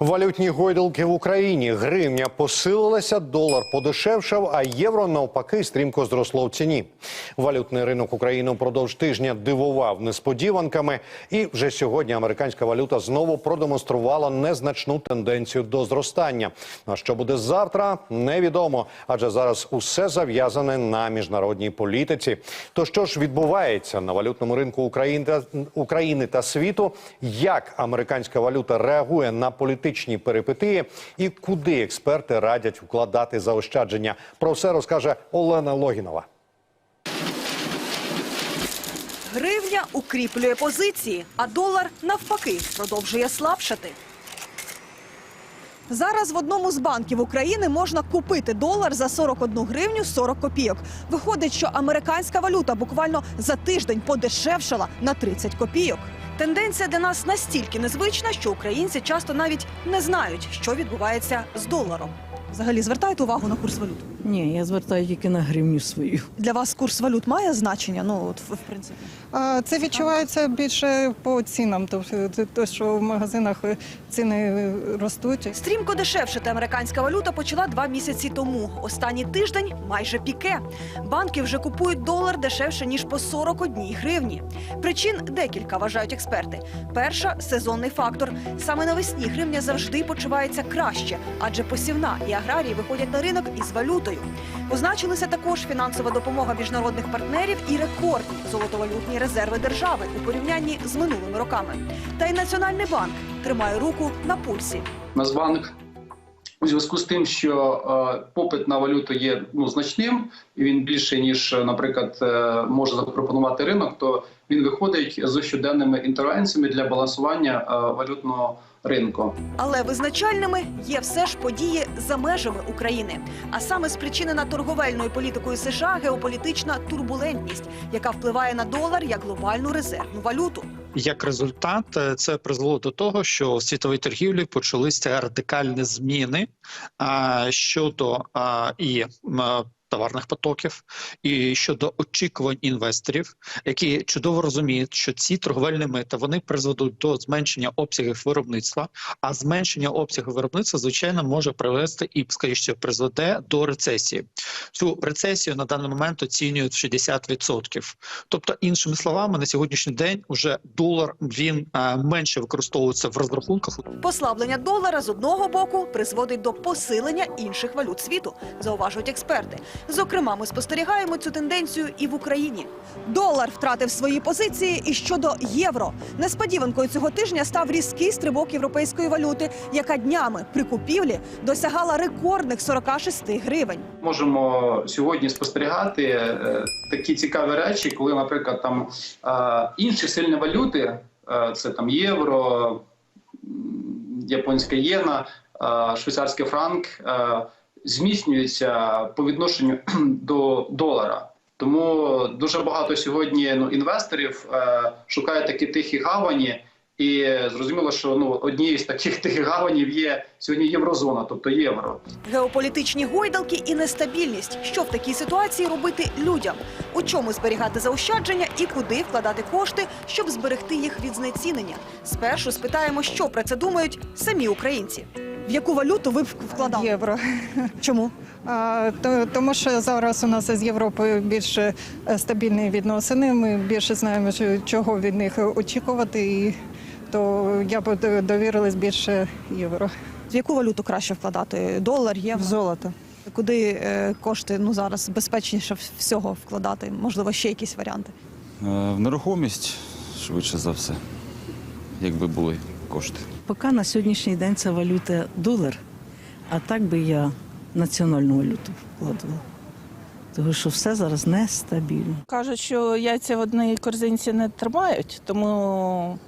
Валютні гойдалки в Україні. Гривня посилилася, долар подешевшав, а євро навпаки стрімко зросло в ціні. Валютний ринок України впродовж тижня дивував несподіванками, і вже сьогодні американська валюта знову продемонструвала незначну тенденцію до зростання. А що буде завтра, невідомо, адже зараз усе зав'язане на міжнародній політиці. То що ж відбувається на валютному ринку України та, України та світу? Як американська валюта реагує на політичні перипетії і куди експерти радять вкладати заощадження? Про все розкаже Олена Логінова. Гривня укріплює позиції, а долар навпаки продовжує слабшати. Зараз в одному з банків України можна купити долар за 41 гривню 40 копійок. Виходить, що американська валюта буквально за тиждень подешевшала на 30 копійок. Тенденція для нас настільки незвична, що українці часто навіть не знають, що відбувається з доларом. Взагалі звертаєте увагу на курс валют? Ні, я звертаю тільки на гривню свою. Для вас курс валют має значення? Ну от в принципі. А Це відчувається більше по цінам, тобто те, що в магазинах ціни ростуть. Стрімко дешевшити американська валюта почала два місяці тому. Останній тиждень майже піке. Банки вже купують долар дешевше ніж по 41 гривні. Причин декілька вважають експерти. Перша сезонний фактор. Саме навесні гривня завжди почувається краще, адже посівна і аграрії виходять на ринок із валютою. Позначилися також фінансова допомога міжнародних партнерів і рекордні золотовалютні резерви держави у порівнянні з минулими роками. Та й Національний банк тримає руку на пульсі. Нацбанк у зв'язку з тим, що е, попит на валюту є ну значним, і він більше ніж, е, наприклад, е, може запропонувати ринок, то він виходить з щоденними інтервенціями для балансування валютного ринку. Але визначальними є все ж події за межами України, а саме спричинена торговельною політикою США геополітична турбулентність, яка впливає на долар як глобальну резервну валюту. Як результат, е, це призвело до того, що в світовій торгівлі почалися радикальні зміни щодо і товарних потоків, і щодо очікувань інвесторів, які чудово розуміють, що ці торговельні мити вони призведуть до зменшення обсягів виробництва. А зменшення обсягів виробництва звичайно може привести і скоріше призведе до рецесії. Цю рецесію на даний момент оцінюють в 60%. Тобто, іншими словами, на сьогоднішній день уже долар він е, менше використовується в розрахунках. Послаблення долара з одного боку призводить до посилення інших валют світу, зауважують експерти. Зокрема, ми спостерігаємо цю тенденцію і в Україні. Долар втратив свої позиції і щодо євро. Несподіванкою цього тижня став різкий стрибок європейської валюти, яка днями при купівлі досягала рекордних 46 гривень. Можемо сьогодні спостерігати е, такі цікаві речі, коли, наприклад, там е, інші сильні валюти, е, це там євро, японська єна, швейцарський франк, зміцнюються по відношенню до долара. Тому дуже багато сьогодні ну, інвесторів е, шукають такі тихі гавані. І зрозуміло, що ну однією з таких тихих гаванів є сьогодні єврозона, тобто євро. Геополітичні гойдалки і нестабільність. Що в такій ситуації робити людям? У чому зберігати заощадження і куди вкладати кошти, щоб зберегти їх від знецінення? Спершу спитаємо, що про це думають самі українці. В яку валюту ви б вкладали? Євро. Чому? А, то, тому що зараз у нас з Європою більш е, стабільні відносини. Ми більше знаємо, що- чого від них очікувати, і то я б довірилась більше євро. В яку валюту краще вкладати? Долар, В євро? золото. Куди е, кошти ну зараз безпечніше всього вкладати? Можливо, ще якісь варіанти. Е, В нерухомість швидше за все, якби були кошти. Поки на сьогоднішній день це валюта долар, а так би я національну валюту вкладала. Тому що все зараз нестабільно. Кажуть, що яйця в одній корзинці не тримають, тому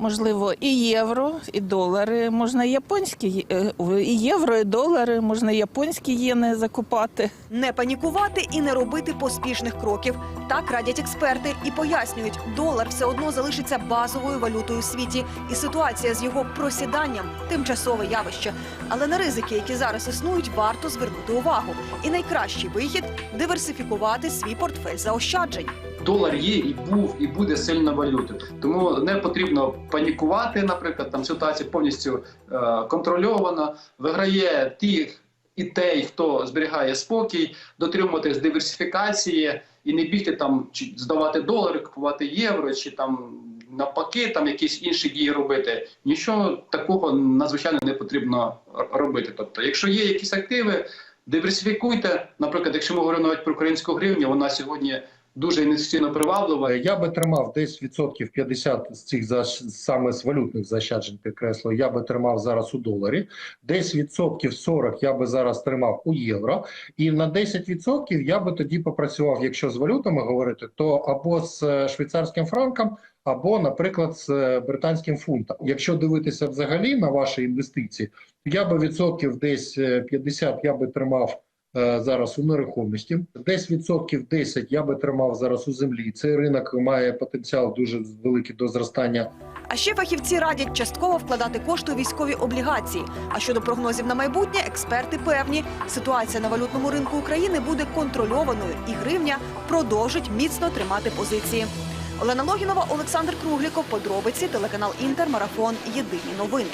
можливо і євро, і долари. Можна японські е, і євро, і долари, можна японські єни закупати. Не панікувати і не робити поспішних кроків. Так радять експерти і пояснюють, долар все одно залишиться базовою валютою у світі, і ситуація з його просіданням тимчасове явище. Але на ризики, які зараз існують, варто звернути увагу. І найкращий вихід диверсифікувати свій портфель заощаджень. Долар є і був, і буде сильна валюта. Тому не потрібно панікувати. Наприклад, там ситуація повністю е, контрольована. Виграє тих і той, хто зберігає спокій, дотримуватись диверсифікації і не бігти там чи здавати долари, купувати євро, чи там навпаки, там якісь інші дії робити. Нічого такого надзвичайно не потрібно робити. Тобто, якщо є якісь активи, диверсифікуйте. Наприклад, якщо ми говоримо навіть про українську гривню, вона сьогодні дуже інвестиційно приваблива. Е, Я би тримав десь відсотків 50 з цих заш... саме з валютних заощаджень підкреслю. Я би тримав зараз у доларі. Десь відсотків 40 я би зараз тримав у євро. І на 10 відсотків я би тоді попрацював, якщо з валютами говорити, то або з е, швейцарським франком, або, наприклад, з е, британським фунтом. Якщо дивитися взагалі на ваші інвестиції, я би відсотків десь е, 50 я би тримав е, зараз у нерухомості. Десь відсотків 10 я би тримав зараз у землі. Цей ринок має потенціал дуже великий до зростання. А ще фахівці радять частково вкладати кошти у військові облігації. А щодо прогнозів на майбутнє, експерти певні, ситуація на валютному ринку України буде контрольованою, і гривня продовжить міцно тримати позиції. Олена Логінова, Олександр Кругліков. Подробиці телеканал Інтер. Марафон. Єдині новини.